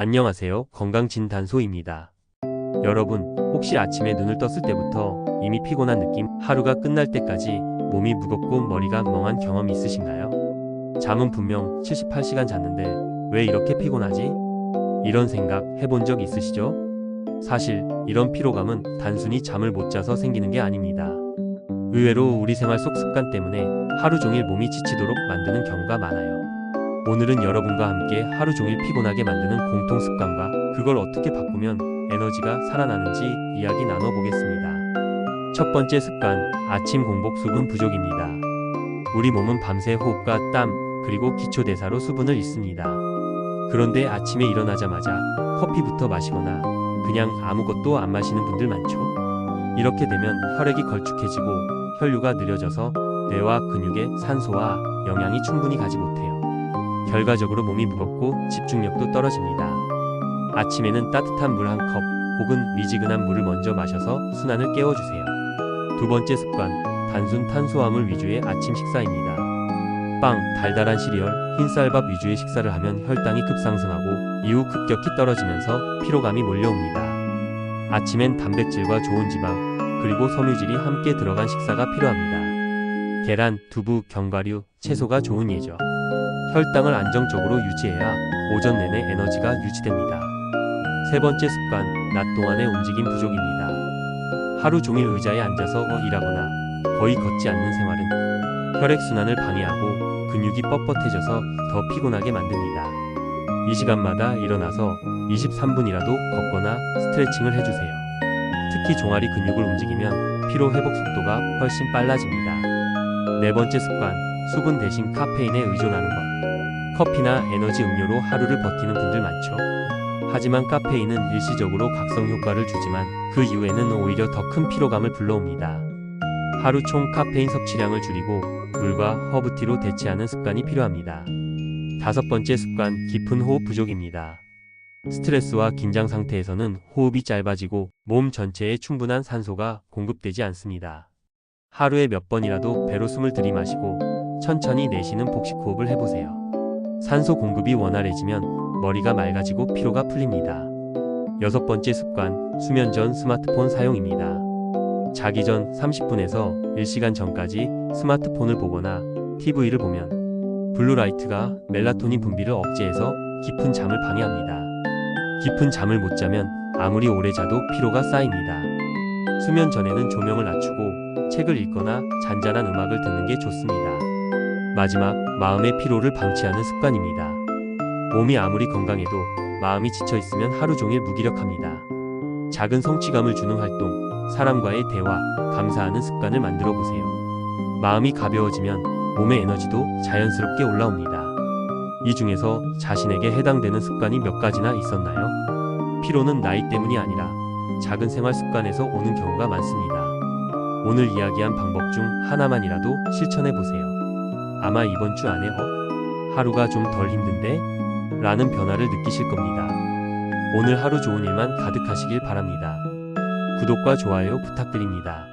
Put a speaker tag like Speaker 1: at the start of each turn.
Speaker 1: 안녕하세요. 건강진단소입니다. 여러분, 혹시 아침에 눈을 떴을 때부터 이미 피곤한 느낌, 하루가 끝날 때까지 몸이 무겁고 머리가 멍한 경험 있으신가요? 잠은 분명 78시간 잤는데 왜 이렇게 피곤하지? 이런 생각 해본 적 있으시죠? 사실 이런 피로감은 단순히 잠을 못 자서 생기는 게 아닙니다. 의외로 우리 생활 속 습관 때문에 하루 종일 몸이 지치도록 만드는 경우가 많아요. 오늘은 여러분과 함께 하루 종일 피곤하게 만드는 공통 습관과 그걸 어떻게 바꾸면 에너지가 살아나는지 이야기 나눠보겠습니다. 첫 번째 습관, 아침 공복 수분 부족입니다. 우리 몸은 밤새 호흡과 땀, 그리고 기초 대사로 수분을 잃습니다. 그런데 아침에 일어나자마자 커피부터 마시거나 그냥 아무것도 안 마시는 분들 많죠? 이렇게 되면 혈액이 걸쭉해지고 혈류가 느려져서 뇌와 근육에 산소와 영양이 충분히 가지 못해요. 결과적으로 몸이 무겁고 집중력도 떨어집니다. 아침에는 따뜻한 물 한 컵 혹은 미지근한 물을 먼저 마셔서 순환을 깨워주세요. 두 번째 습관, 단순 탄수화물 위주의 아침 식사입니다. 빵, 달달한 시리얼, 흰쌀밥 위주의 식사를 하면 혈당이 급상승하고 이후 급격히 떨어지면서 피로감이 몰려옵니다. 아침엔 단백질과 좋은 지방, 그리고 섬유질이 함께 들어간 식사가 필요합니다. 계란, 두부, 견과류, 채소가 좋은 예죠. 혈당을 안정적으로 유지해야 오전 내내 에너지가 유지됩니다. 세 번째 습관, 낮 동안의 움직임 부족입니다. 하루 종일 의자에 앉아서 일하거나 거의 걷지 않는 생활은 혈액순환을 방해하고 근육이 뻣뻣해져서 더 피곤하게 만듭니다. 이 시간마다 일어나서 23분이라도 걷거나 스트레칭을 해주세요. 특히 종아리 근육을 움직이면 피로 회복 속도가 훨씬 빨라집니다. 네 번째 습관, 수분 대신 카페인에 의존하는 것. 커피나 에너지 음료로 하루를 버티는 분들 많죠. 하지만 카페인은 일시적으로 각성 효과를 주지만 그 이후에는 오히려 더 큰 피로감을 불러옵니다. 하루 총 카페인 섭취량을 줄이고 물과 허브티로 대체하는 습관이 필요합니다. 다섯 번째 습관, 깊은 호흡 부족입니다. 스트레스와 긴장 상태에서는 호흡이 짧아지고 몸 전체에 충분한 산소가 공급되지 않습니다. 하루에 몇 번이라도 배로 숨을 들이마시고 천천히 내쉬는 복식 호흡을 해보세요. 산소 공급이 원활해지면 머리가 맑아지고 피로가 풀립니다. 여섯 번째 습관, 수면 전 스마트폰 사용입니다. 자기 전 30분에서 1시간 전까지 스마트폰을 보거나 TV를 보면 블루라이트가 멜라토닌 분비를 억제해서 깊은 잠을 방해합니다. 깊은 잠을 못 자면 아무리 오래 자도 피로가 쌓입니다. 수면 전에는 조명을 낮추고 책을 읽거나 잔잔한 음악을 듣는 게 좋습니다. 마지막, 마음의 피로를 방치하는 습관입니다. 몸이 아무리 건강해도 마음이 지쳐 있으면 하루 종일 무기력합니다. 작은 성취감을 주는 활동, 사람과의 대화, 감사하는 습관을 만들어 보세요. 마음이 가벼워지면 몸의 에너지도 자연스럽게 올라옵니다. 이 중에서 자신에게 해당되는 습관이 몇 가지나 있었나요? 피로는 나이 때문이 아니라 작은 생활 습관에서 오는 경우가 많습니다. 오늘 이야기한 방법 중 하나만이라도 실천해 보세요. 아마 이번 주 안에 어? 하루가 좀 덜 힘든데? 라는 변화를 느끼실 겁니다. 오늘 하루 좋은 일만 가득하시길 바랍니다. 구독과 좋아요 부탁드립니다.